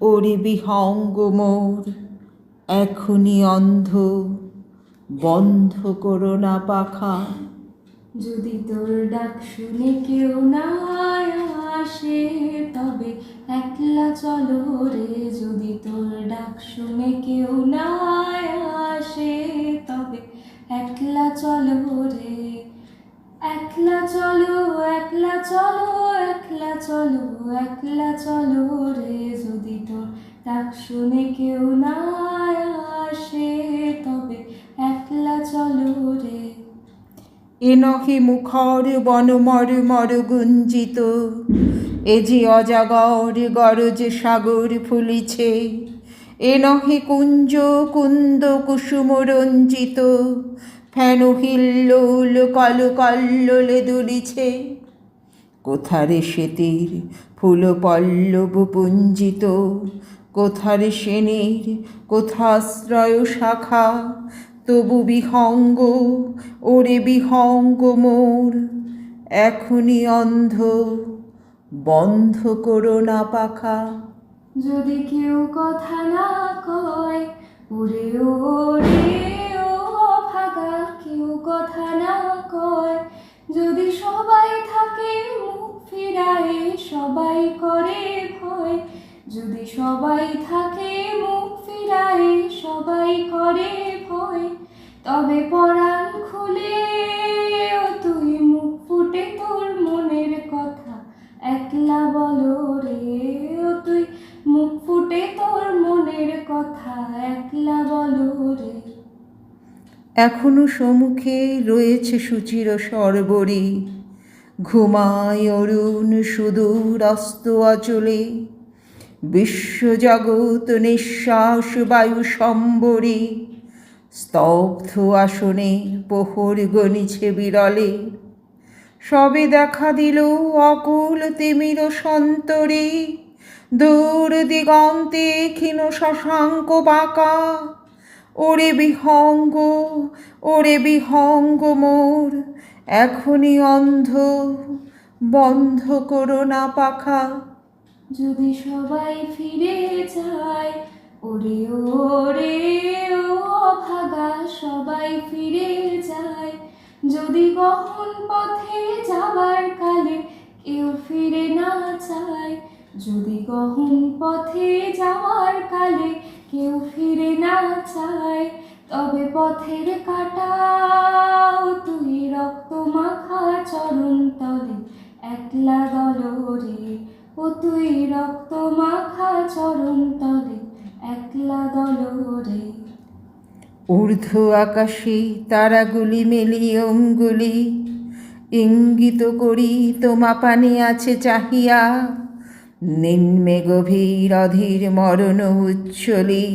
ওরে বিহঙ্গ মোর। এখনই অন্ধ, বন্ধ করো না পাখা। যদি তোর ডাক শুনে কেউ না আসে, তবে একলা চলো রে। যদি তোর ডাক শুনে কেউ না আসে, তবে একলা চলো রে। একলা চলো একলা চলো। চলো, একলা চলো রে, যদি তোর ডাক শুনে কেউ না আসে, তবে একলা চলো রে। এ নহে মুখর বন মর মর গুঞ্জিত, এ যে অজাগর গরজ সাগর ফুলিছে, এ নহে কুঞ্জ কুন্দ কুসুম রঞ্জিত, ফেন হিল্লোল কল কল্লোলে দুলিছে। কোথারে সেতির ফুল পল্লব পুঞ্জিত? কোথারে সেনের, কোথাশ্রয় শাখা? তবু বিহঙ্গ, ওরে বিহঙ্গ মোর। এখনই অন্ধ, বন্ধ করো না পাখা। যদি কেউ কথা না কয় ওরে ওরে। সবাই থাকে মুখ ফিরায়, সবাই করে ভয়। তবে পরাণ খুলে তুই মুখ ফুটে তোর মনের কথা। একলা বলো রে তুই মুখ ফুটে তোর মনের কথা। একলা বলো রে। এখনও সম্মুখে রয়েছে সুচির সরবরি। ঘুমায় অরুণ সুদূর অস্ত অচলে বিশ্বজগৎ নিঃশ্বাস বায়ু সম্বরে, স্তব্ধ আসনে প্রহর গণিছে বিরলে। সবে দেখা দিল অকুল তিমির সন্তরে, দূর দিগন্তে ক্ষীণ শশাঙ্ক বাঁকা। ওরে বিহঙ্গ ওরে বিহঙ্গ মোর, এখনই অন্ধ, বন্ধ করো না পাখা। যদি সবাই ফিরে যায়, ওরে ওরে, ও ভাগা, সবাই ফিরে যায়। যদি কখন পথে যাবার কালে কেউ ফিরে না চায় যদি গহন পথে যাওয়ার কালে কেউ ফিরে না চায় তবে পথের কাটাও তুই রক্ত মাখা চরণ তলে একলা দলরে তুই রক্ত মাখা চরণ তলে একলা দলরে ঊর্ধ্ব আকাশে তারাগুলি মেলি অঙ্গুলি, ইঙ্গিত করি তোমা পানে আছে চাহিয়া, নিম্নে গভীর অধীর মরণ উচ্ছলি,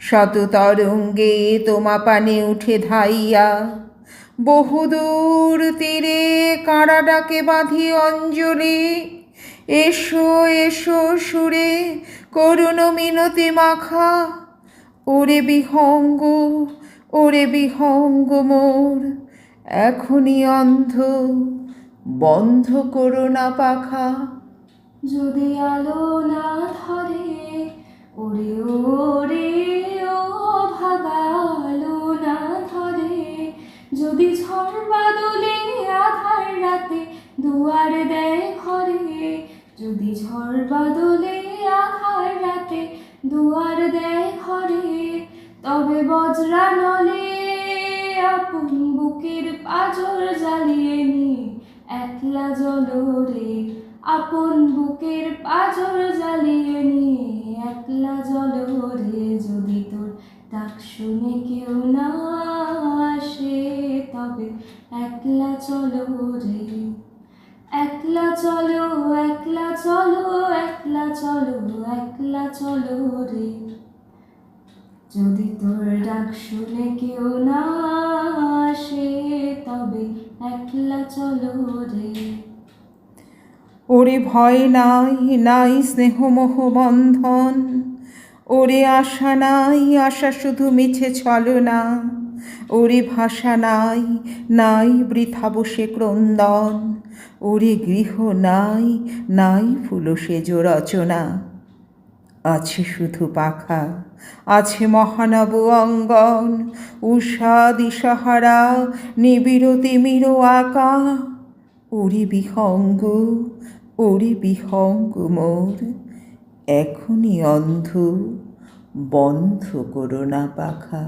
শত তরঙ্গে তোমা পানে উঠে ধাইয়া। বহুদূর তীরে কাঁড়া ডাকে বাঁধি অঞ্জলি এসো এসো সুরে, করুণ মিনতি মাখা। ওরে বিহঙ্গ ওরে বিহঙ্গ মোর, এখনই অন্ধ, বন্ধ করো না পাখা। যদি আলো না ধরে, ওরে ওরে, ও ভাগা, আলো না ধরে, যদি ঝড় বাদলে যদি ঝড় বাদলে আধার রাতে দুয়ার দেয় ঘরে, তবে বজ্রা নলে আপন বুকের পাজর জ্বালিয়ে নিয়ে একলা জলরে। আপন বুকের পাজর জ্বালিয়ে নিয়ে একলা জলরে। যদি তোর ডাক শুনে কেউ না চলো, একলা চলো একলা চলো একলা চলো রে। যদি তোর ডাক শুনে কেউ না আসে, তবে একলা চলো রে। ওরে ভয় নাই নাই স্নেহমোহ বন্ধন। ওরে আশা নাই, আশা শুধু মিছে চলো ছলনা। ওরে ভাষা নাই নাই বৃথা বসে ক্রন্দন। ওরে গৃহ নাই নাই ফুল সেজ রচনা। আছে শুধু পাখা, আছে মহানব অঙ্গন উষা দিশাহারা নিবিড় তিমির আকা। ওরে বিহঙ্গ ওরে বিহঙ্গ মোর, এখনই অন্ধ, বন্ধ করো না পাখা।